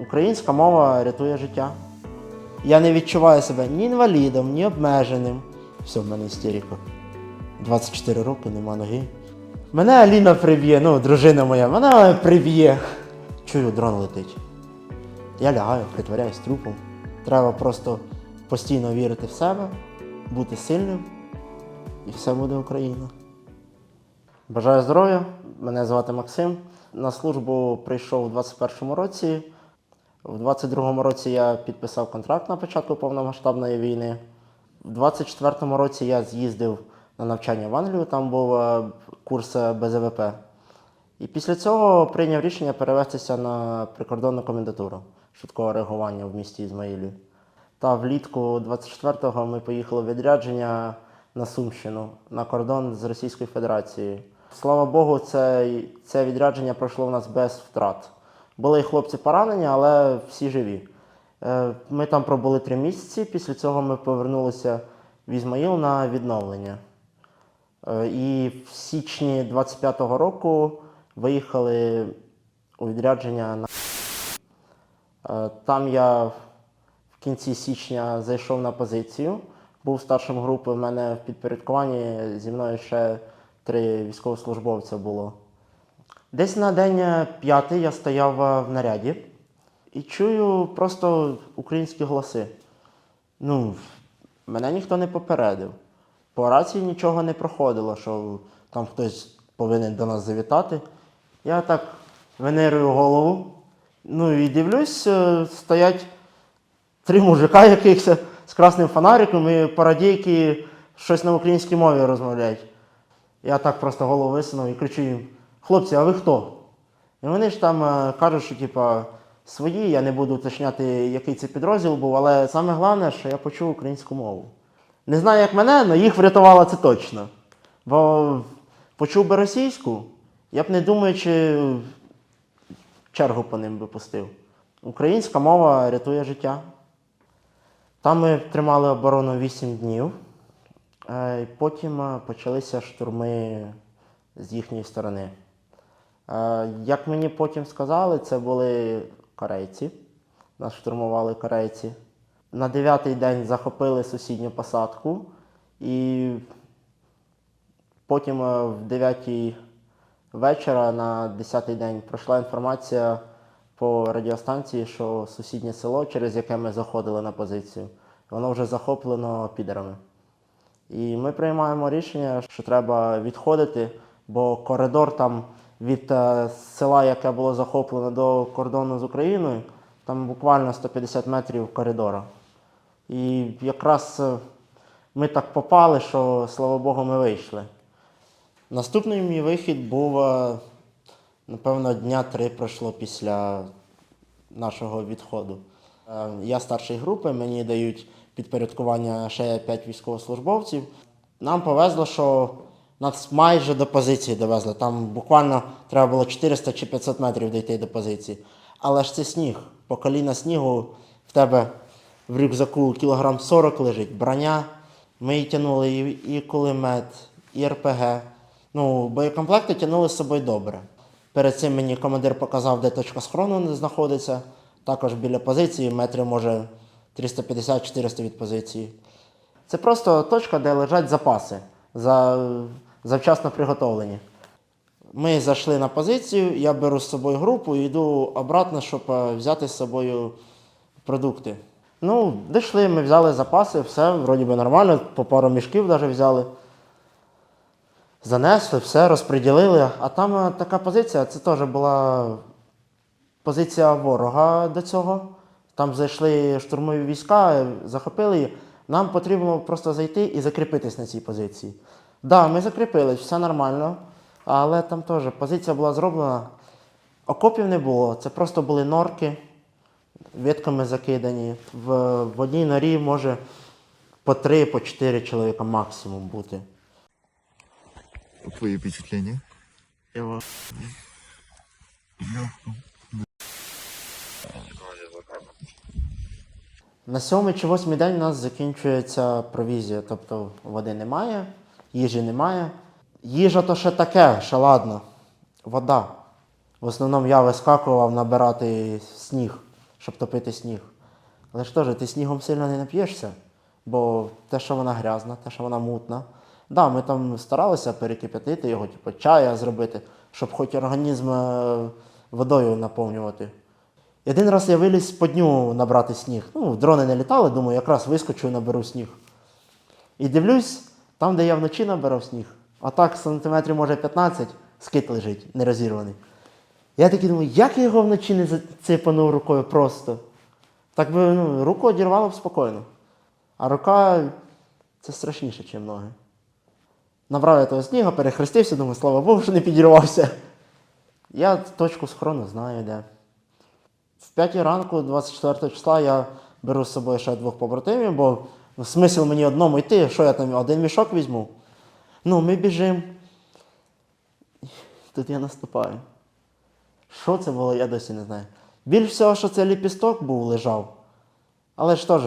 Українська мова рятує життя. Я не відчуваю себе ні інвалідом, ні обмеженим. Все, в мене істерика. 24 роки, нема ноги. Мене Аліна приб'є, ну, дружина моя, мене приб'є. Чую, дрон летить. Я лягаю, притворяюсь трупом. Треба просто постійно вірити в себе, бути сильним, і все буде Україна. Бажаю здоров'я, мене звати Максим. На службу прийшов у 21-му році. У 22-му році я підписав контракт на початку повномасштабної війни. У 24-му році я з'їздив на навчання в Англію, там був е, курс е, БЗВП. І після цього прийняв рішення перевестися на прикордонну комендатуру швидкого реагування в місті Ізмаїлі. Та влітку 24-го ми поїхали в відрядження на Сумщину на кордон з Російською Федерацією. Слава Богу, це, це відрядження пройшло в нас без втрат. Були хлопці поранені, але всі живі. Е, Ми там пробули три місяці. Після цього ми повернулися в Ізмаїл на відновлення. Е, І в січні 25-го року виїхали у відрядження на Е, Там я в кінці січня зайшов на позицію, був старшим групи. В мене в підпорядкуванні зі мною ще три військовослужбовця було. Десь на день е, п'ятий я стояв е, в наряді і чую просто українські голоси. Ну, мене ніхто не попередив. По рації нічого не проходило, що там хтось повинен до нас завітати. Я так венерую голову. Ну і дивлюсь, е, стоять три мужика якихось з красним фонариком і парадійки щось на українській мові розмовляють. Я так просто голову висунув і кричу їм: хлопці, а ви хто? І вони ж там е, кажуть, що типа свої, я не буду уточняти, який це підрозділ був, але саме головне, що я почув українську мову. Не знаю, як мене, але їх врятувало це точно. Бо почув би російську, я б не думаючи, чергу по ним би пустив. Українська мова рятує життя. Там ми тримали оборону 8 днів, е, потім е, почалися штурми з їхньої сторони. Е, Як мені потім сказали, це були корейці. Нас штурмували корейці. На дев'ятий день захопили сусідню посадку, і потім е, в 9 вечора на 10-й день пройшла інформація по радіостанції, що сусіднє село, через яке ми заходили на позицію, воно вже захоплено підерами. І ми приймаємо рішення, що треба відходити, бо коридор там від е, села, яке було захоплено до кордону з Україною, там буквально 150 метрів коридора. І якраз е, ми так попали, що слава Богу, ми вийшли. Наступний мій вихід був, е, напевно, дня три пройшло після нашого відходу. Я старший групи, мені дають підпорядкування ще 5 військовослужбовців. Нам повезло, що нас майже до позиції довезли. Там буквально треба було 400 чи 500 метрів дійти до позиції. Але ж це сніг. По коліна снігу в тебе в рюкзаку кілограм 40 лежить, броня. Ми її тягнули і, і кулемет, і РПГ. Ну, боєкомплекти тягнули з собою добре. Перед цим мені командир показав, де точка схорону знаходиться. Також біля позиції, метрів може 350-400 від позиції. Це просто точка, де лежать запаси за, завчасно приготовлені. Ми зайшли на позицію, я беру з собою групу і йду обратно, щоб е, взяти з собою продукти. Ну, дійшли, ми взяли запаси, все, вроді би нормально, по пару мішків навіть взяли. Занесли, все, розподілили. А там е, така позиція, це теж була позиція ворога до цього. Там зайшли штурмові війська, захопили її. Нам потрібно просто зайти і закріпитись на цій позиції. Так, да, ми закріпились, все нормально, але там теж позиція була зроблена. Окопів не було, це просто були норки, ветками закидані. В, в одній норі може по три, по чотири чоловіка максимум бути. Твои впечатления? Я ва- На сьомий чи восьмий день у нас закінчується провізія, тобто води немає, їжі немає. Їжа то ще таке, ще ладно. Вода. В основному я вискакував набирати сніг щоб топити сніг. Але ж теж ти снігом сильно не нап'єшся, бо те, що вона грязна, те, що вона мутна. Да, ми там старалися перекип'ятити його, типу чая зробити, щоб хоч організм е, водою наповнювати. Один раз я виліз по дню набрати сніг. Ну, дрони не літали, думаю, якраз вискочу і наберу сніг. І дивлюсь, там, де я вночі набирав сніг, а так сантиметрів, може, 15, скит лежить, нерозірваний. Я такий думаю, як я його вночі не зацепанув рукою просто. Так би ну, руку одірвало б спокійно. А рука це страшніше, ніж ноги. Набрав я того снігу, перехрестився, думаю, слава Богу, що не підірвався. Я точку схорону знаю, де. В 5 ранку, 24 числа, я беру з собою ще двох побратимів, бо ну, смисл мені одному йти, що я там один мішок візьму. Ну, ми біжимо. Тут я наступаю. Що це було, я досі не знаю. Більш всього, що це ліпісток був, лежав. Але ж теж,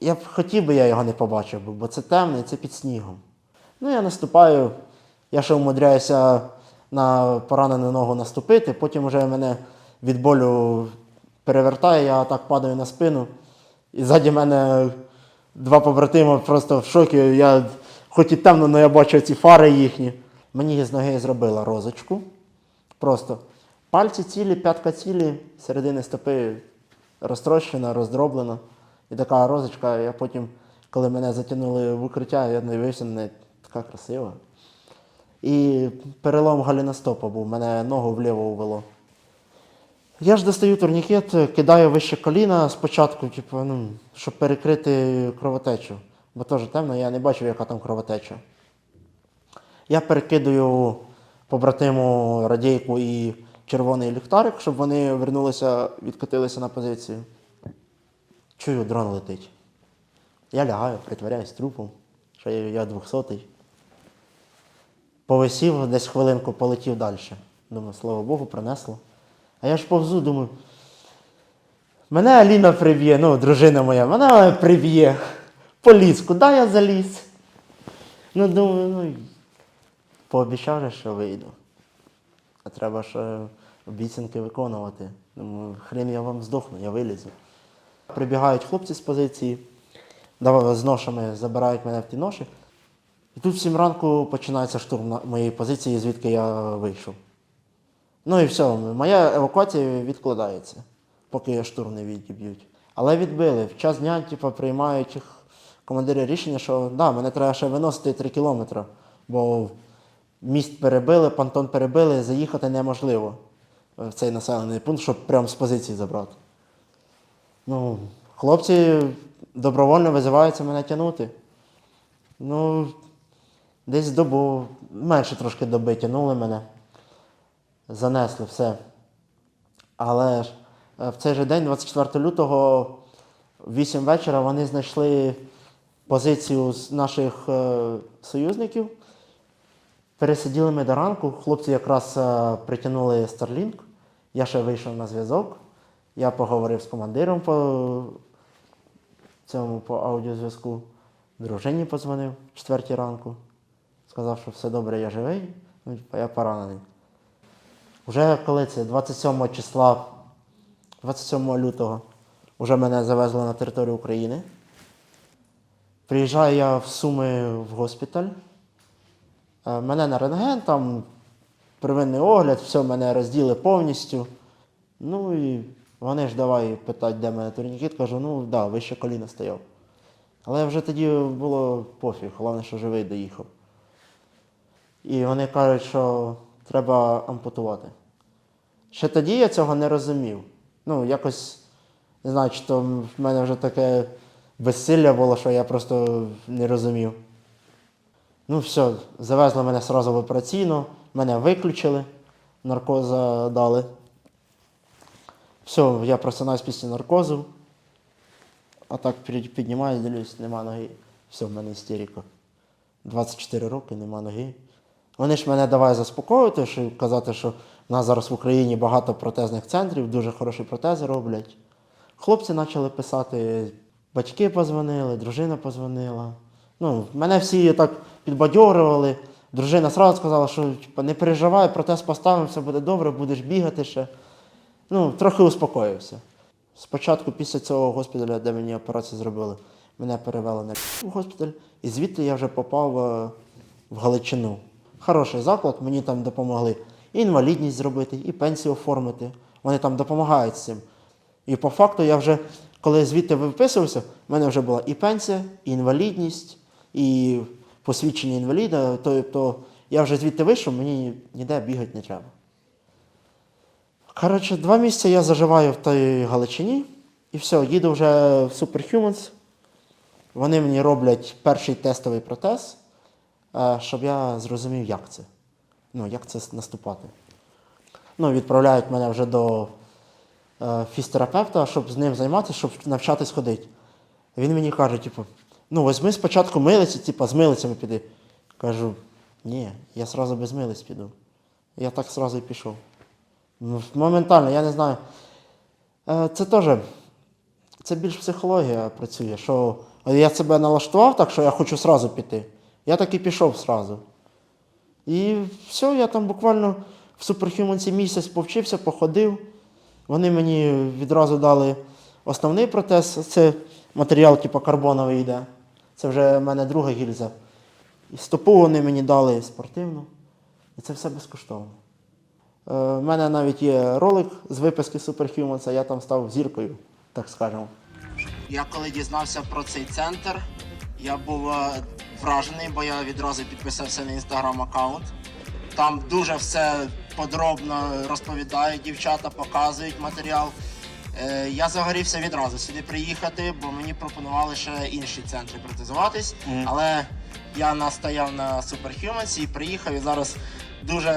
я б хотів би я його не побачив, бо це темне, це під снігом. Ну, я наступаю, я ще умудряюся на поранену ногу наступити, потім вже мене від болю перевертає, я так падаю на спину. І ззаді мене два побратима просто в шокі. Я, хоч і темно, але я бачу ці фари їхні. Мені з ноги зробила розочку. Просто пальці цілі, п'ятка цілі, середини стопи розтрощена, роздроблена. І така розочка, я потім, коли мене затягнули в укриття, я дивився неї така красива. І перелом галіностопа був, мене ногу вліво увело. Я ж достаю турнікет, кидаю вище коліна спочатку, типу, ну, щоб перекрити кровотечу. Бо теж темно, я не бачив, яка там кровотеча. Я перекидаю побратиму радійку і червоний ліхтарик, щоб вони вернулися, відкотилися на позицію. Чую, дрон летить. Я лягаю, притворяюсь трупом, що я, я 200 Повисів, десь хвилинку полетів далі. Думаю, слава Богу, принесло. А я ж повзу, думаю. Мене Аліна приб'є, ну, дружина моя, мене приб'є. Поліз, куди я заліз? Ну, думаю, ну, пообіцяв, же, що вийду. А треба ж е, обіцянки виконувати. Думаю, хрен я вам здохну, я вилізу. Прибігають хлопці з позиції, з ношами забирають мене в ті ноші. І тут в 7 ранку починається штурм моєї позиції, звідки я вийшов. Ну і все, моя евакуація відкладається, поки штурм не відіб'ють. Але відбили. В час дня типу, приймають командири рішення, що да, мене треба ще виносити 3 кілометри, бо міст перебили, понтон перебили, заїхати неможливо в цей населений пункт, щоб прямо з позиції забрати. Ну, хлопці добровольно визиваються мене тягнути. Ну, десь добу, менше трошки доби тягнули мене. Занесли все. Але ж е, в цей же день, 24 лютого, в 8 вечора, вони знайшли позицію з наших е, союзників. Пересиділи ми до ранку. Хлопці якраз е, притягнули Starlink. Я ще вийшов на зв'язок. Я поговорив з командиром по цьому по аудіозв'язку. Дружині подзвонив в 4 ранку. Сказав, що все добре, я живий, ну, типу, я поранений. Уже коли це 27 числа, 27 лютого, вже мене завезли на територію України. Приїжджаю я в Суми в госпіталь. Е, Мене на рентген, там первинний огляд, все мене розділи повністю. Ну і вони ж давай питати, де мене турнікет. Кажу, ну так, да, вище коліна стояв. Але вже тоді було пофіг, головне, що живий доїхав. І вони кажуть, що треба ампутувати. Ще тоді я цього не розумів. Ну, якось, не знаю, чи то в мене вже таке безсилля було, що я просто не розумів. Ну, все, завезли мене одразу в операційну, мене виключили, наркоза дали. Все, я просинаюсь після наркозу, а так піднімаюсь, дивлюсь, нема ноги. Все, в мене істерика. 24 роки, нема ноги. Вони ж мене давай заспокоювати, що казати, що в нас зараз в Україні багато протезних центрів, дуже хороші протези роблять. Хлопці почали писати, батьки позвонили, дружина позвонила. Ну, мене всі так підбадьорювали. Дружина одразу сказала, що типу, не переживай, протез поставимо, все буде добре, будеш бігати ще. Ну, трохи успокоївся. Спочатку після цього госпіталя, де мені операцію зробили, мене перевели на госпіталь, і звідти я вже попав е, в Галичину. Хороший заклад, мені там допомогли і інвалідність зробити, і пенсію оформити. Вони там допомагають з цим. І по факту я вже, коли звідти виписувався, в мене вже була і пенсія, і інвалідність, і посвідчення інваліда. Тобто я вже звідти вийшов, мені ніде бігати не треба. Коротше, два місяці я заживаю в той Галичині, і все, їду вже в Superhumans. Вони мені роблять перший тестовий протез, щоб я зрозумів, як це. Ну, як це наступати. Ну, відправляють мене вже до е, фізтерапевта, щоб з ним займатися, щоб навчатись ходити. Він мені каже, типу, ну візьми спочатку милиці, типу, з милицями піди. Кажу, ні, я сразу без милиць піду. Я так сразу і пішов. Ну, Моментально, я не знаю. Е, Це теж, це більш психологія працює, що я себе налаштував так, що я хочу сразу піти. Я так і пішов сразу. І все, я там буквально в суперхюменці місяць повчився, походив. Вони мені відразу дали основний протез. Це матеріал, типу карбоновий йде. Це вже в мене друга гільза. І стопу вони мені дали спортивну. І це все безкоштовно. У мене навіть є ролик з виписки Superhumans, я там став зіркою, так скажемо. Я коли дізнався про цей центр, я був е, вражений, бо я відразу підписався на інстаграм аккаунт. Там дуже все подробно розповідають, дівчата показують матеріал. Е, Я загорівся відразу сюди приїхати, бо мені пропонували ще інші центри протезуватись. Але я настояв на Superhumans і приїхав і зараз дуже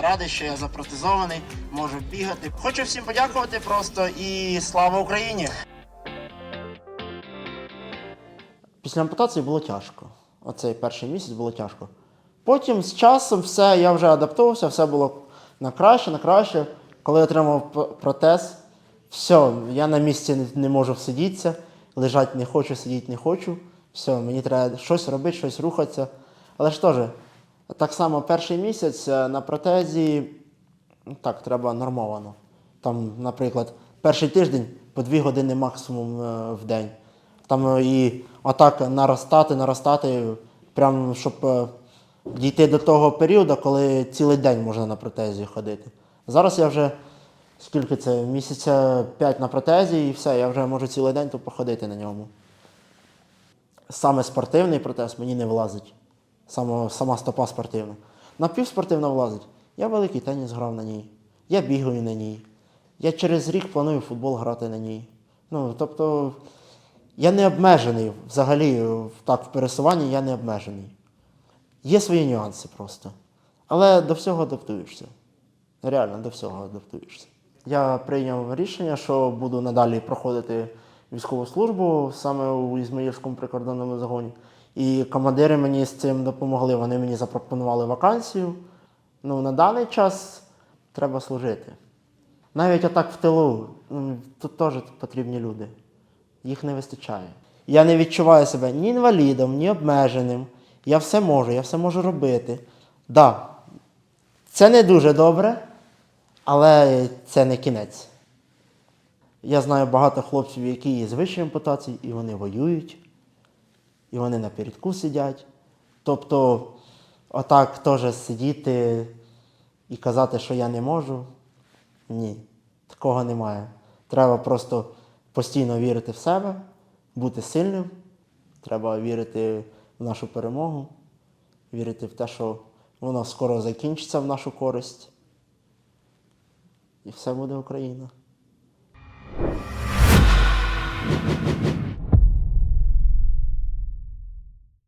радий, що я запротезований, можу бігати. Хочу всім подякувати просто і слава Україні! Після ампутації було тяжко. Оцей перший місяць було тяжко. Потім з часом все, я вже адаптувався, все було на краще, на краще. Коли отримав протез, все, я на місці не- можу всидітися, лежати не хочу, сидіти не хочу. Все, мені треба щось робити, щось рухатися. Але ж теж, так само перший місяць е, на протезі ну, так, треба нормовано. Там, наприклад, перший тиждень по дві години максимум е, в день. Там е, і отак наростати, наростати, прям щоб е, дійти до того періоду, коли цілий день можна на протезі ходити. Зараз я вже скільки це? Місяця 5 на протезі і все, я вже можу цілий день тут походити на ньому. Саме спортивний протез мені не влазить. Саме, сама стопа спортивна. Напівспортивна влазить. Я великий теніс грав на ній. Я бігаю на ній. Я через рік планую футбол грати на ній. Ну, тобто, я не обмежений взагалі так в пересуванні я не обмежений. Є свої нюанси просто. Але до всього адаптуєшся. Реально до всього адаптуєшся. Я прийняв рішення, що буду надалі проходити військову службу саме у Ізмаїльському прикордонному загоні. І командири мені з цим допомогли. Вони мені запропонували вакансію. Ну, на даний час треба служити. Навіть отак в тилу, тут теж потрібні люди. Їх не вистачає. Я не відчуваю себе ні інвалідом, ні обмеженим. Я все можу, я все можу робити. Так, да, це не дуже добре, але це не кінець. Я знаю багато хлопців, які є з вищою ампутацією, і вони воюють, і вони на передку сидять. Тобто, отак теж сидіти і казати, що я не можу. Ні, такого немає. Треба просто постійно вірити в себе, бути сильним. Треба вірити в нашу перемогу, вірити в те, що воно скоро закінчиться в нашу користь. І все буде Україна.